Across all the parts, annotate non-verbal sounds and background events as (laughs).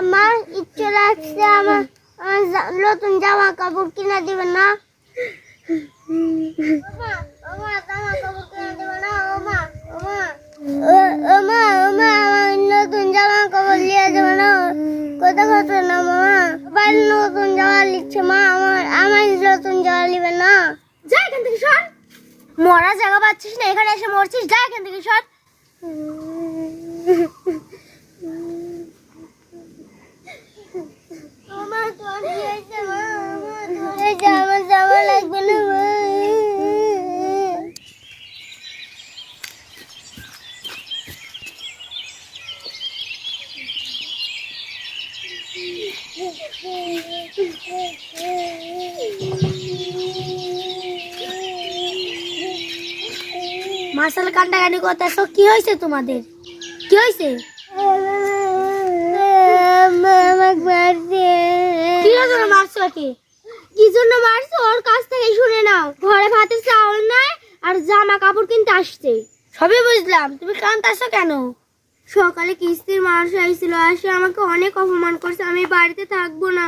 আমার ইচ্ছে লাগছে আমার নতুন জামা কাপড় কিনে দিবে না। নতুন জামা না। না নতুন জামা লিখছে মা আমার নতুন জামা না। মরা জায়গা পাচ্ছিস না এখানে এসে মরছিস যা এখান থেকে সর। (laughs) মার্শাল কান্ডাকানি করতেছো, কি হয়েছে তোমাদের? কি হয়েছে কি কি জন্য মারছো? ওর কাছ থেকে ঘরে নাই আর জামা কাপড় কিনতে আসছে। সবই বুঝলাম। তুমি কান্তাছো কেন? সকালে কিস্তির মানুষ আইছিল আসে আমাকে অনেক অপমান করছে, আমি বাড়িতে থাকব না।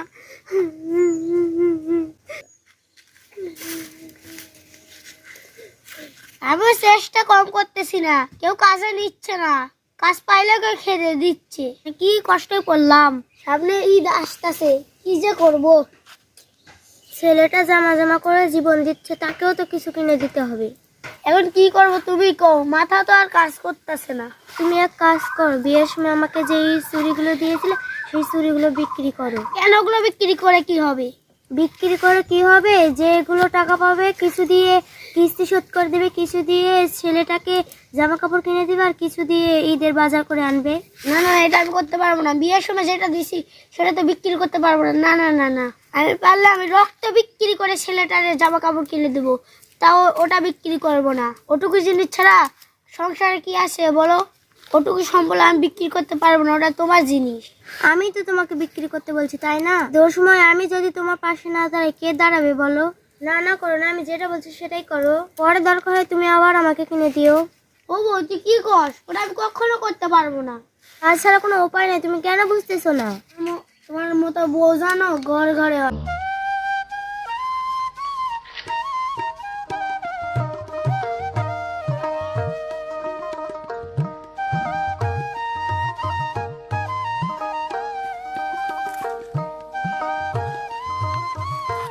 আমি চেষ্টা কম করতেছি না, কেউ কাজে নিচ্ছে না। কাজ পাইলে কেউ খেতে দিচ্ছে। কি কষ্ট করলাম। সামনে ঈদ আসতেছে, কি যে করব? ছেলেটা জামা জামা করে জীবন দিচ্ছে, তাকেও তো কিছু কিনে দিতে হবে। এখন কি করব তুমি কও? মাথা তো আর কাজ করতেছে না। তুমি এক কাজ করো, বিয়ের সময় আমাকে যে এই চুড়িগুলো দিয়েছিলে, সেই চুড়িগুলো বিক্রি করো। কেন ওগুলো বিক্রি করে কি হবে? বিক্রি করে কি হবে? যে এগুলো টাকা পাবে, কিছু দিয়ে কিস্তি শোধ করে দেবে, কিছু দিয়ে ছেলেটাকে জামা কাপড় কিনে দিবে, আর কিছু দিয়ে ঈদের বাজার করে আনবে। না না, এটা আমি করতে পারব না। বিয়ের সময় যেটা দিছি, সেটা তো বিক্রি করতে পারব না। না না না না। আমি পারলে আমি রক্ত বিক্রি করে ছেলেটার জামা কাপড় কিনে দেবো। তাও ওটা বিক্রি করব না। ওটুকু জিনিস ছাড়া সংসারে কি আছে বলো? ওটুকু সম্বল আমি বিক্রি করতে পারব না ওটা তোমার জিনিস। আমি তো তোমাকে বিক্রি করতে বলছি তাই না? তোর সময় আমি যদি তোমার পাশে না দাঁড়াই কে দাঁড়াবে বলো? না না করো না আমি যেটা বলছি সেটাই করো। পরে দরকার হয় তুমি আবার আমাকে কিনে দিও। ও বউ তুই কি কস ওটা আমি কখনো করতে পারব না। তাছাড়া কোনো উপায় নেই তুমি কেন বুঝতেছো না? তোমার মতো বউ জানো ঘর ঘরে হয়